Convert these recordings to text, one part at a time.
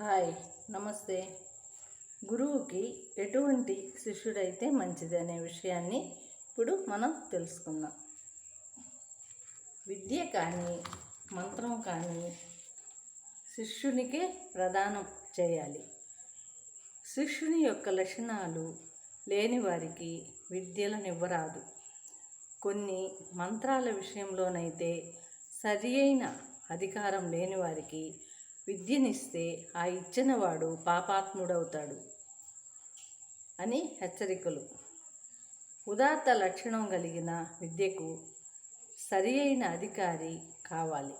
Hi నమస్తే. గురువుకి ఎటువంటి శిష్యుడైతే మంచిది అనే విషయాన్ని ఇప్పుడు మనం తెలుసుకుందాం. విద్య కానీ మంత్రం కానీ శిష్యునికే ప్రదానం చేయాలి. శిష్యుని యొక్క లక్షణాలు లేని వారికి విద్యలనివ్వరాదు కొన్ని మంత్రాల విషయంలోనైతే సరి అయిన అధికారం లేని వారికి విద్యనిస్తే ఆ ఇచ్చినవాడు పాపాత్ముడవుతాడు అని హెచ్చరికలు. ఉదాత్త లక్షణం కలిగిన విద్యకు సరి అయిన అధికారి కావాలి.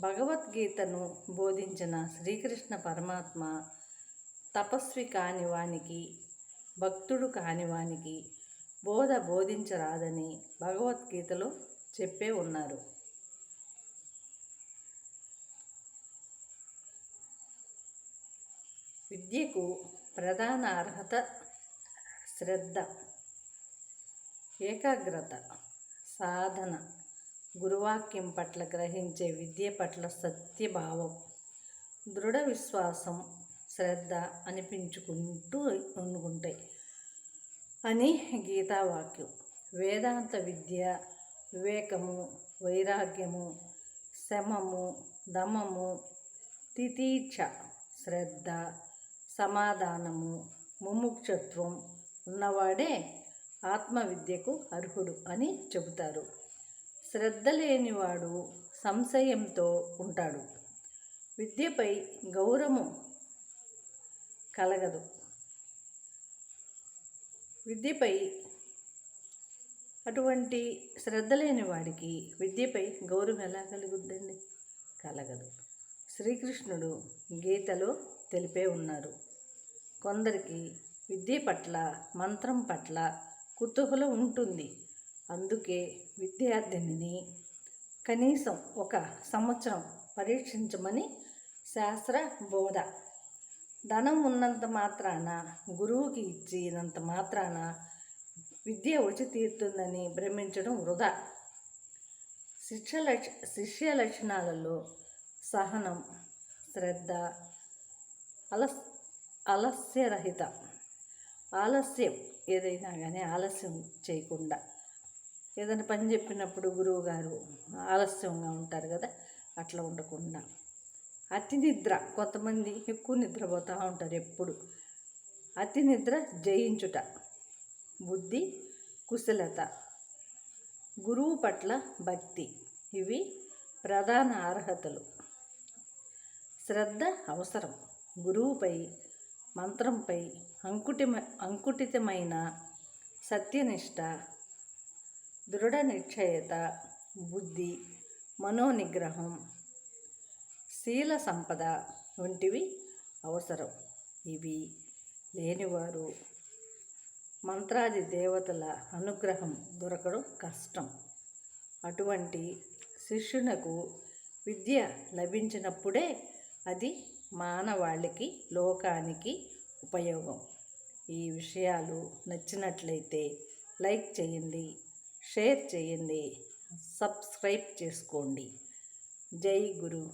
భగవద్గీతను బోధించిన శ్రీకృష్ణ పరమాత్మ తపస్వి కాని వానికి భక్తుడు కాని వానికి బోధ బోధించరాదని భగవద్గీతలో చెప్పే ఉన్నారు. విద్యకు ప్రధాన అర్హత శ్రద్ధ ఏకాగ్రత సాధన. గురువాక్యం పట్ల గ్రహించే విద్య పట్ల సత్యభావం దృఢ విశ్వాసం శ్రద్ధ అనిపించుకుంటూ అనుకుంటాయి అని గీతావాక్యం. వేదాంత విద్య వివేకము వైరాగ్యము శమము దమము తితీక్ష శ్రద్ధ సమాధానము ముముక్షత్వం ఉన్నవాడే ఆత్మవిద్యకు అర్హుడు అని చెబుతారు. శ్రద్ధ లేనివాడు సంశయంతో ఉంటాడు. విద్యపై గౌరవము కలగదు. విద్యపై అటువంటి శ్రద్ధ లేని వాడికి విద్యపై గౌరవం ఎలా కలుగుద్దండి? కలగదు. శ్రీకృష్ణుడు గీతలో తెలిపే ఉన్నారు. కొందరికి విద్య పట్ల మంత్రం పట్ల కుతూహలం ఉంటుంది. అందుకే విద్యార్థినిని కనీసం ఒక సంవత్సరం పరీక్షించమని శాస్త్ర బోధ. ధనం ఉన్నంత మాత్రాన గురువుకి ఇచ్చినంత మాత్రాన విద్య వచ్చి తీరుతుందని భ్రమించడం వృధా. శిక్ష లక్ష శిష్య లక్షణాలలో సహనం శ్రద్ధ అలస్ ఆలస్యరహిత. ఆలస్యం ఏదైనా కానీ ఆలస్యం చేయకుండా. ఏదైనా పని చెప్పినప్పుడు గురువు గారు ఆలస్యంగా ఉంటారు కదా అట్లా ఉండకుండా. అతి నిద్ర కొంతమంది ఎక్కువ నిద్రపోతూ ఉంటారు ఎప్పుడు. అతి నిద్ర జయించుట బుద్ధి కుశలత గురువు పట్ల భక్తి ఇవి ప్రధాన అర్హతలు. శ్రద్ధ అవసరం గురువుపై మంత్రంపై అంకుటిమ అంకుటితమైన సత్యనిష్ట దృఢ నిశ్చయత బుద్ధి మనోనిగ్రహం శీల సంపద వంటివి అవసరం. ఇవి లేనివారు మంత్రాది దేవతల అనుగ్రహం దొరకడం కష్టం. అటువంటి శిష్యునకు విద్య లభించినప్పుడే అది మానవాళికి లోకానికి ఉపయోగం. ఈ విషయాలు నచ్చినట్లయితే లైక్ చేయండి షేర్ చేయండి సబ్స్క్రైబ్ చేసుకోండి. జై గురు.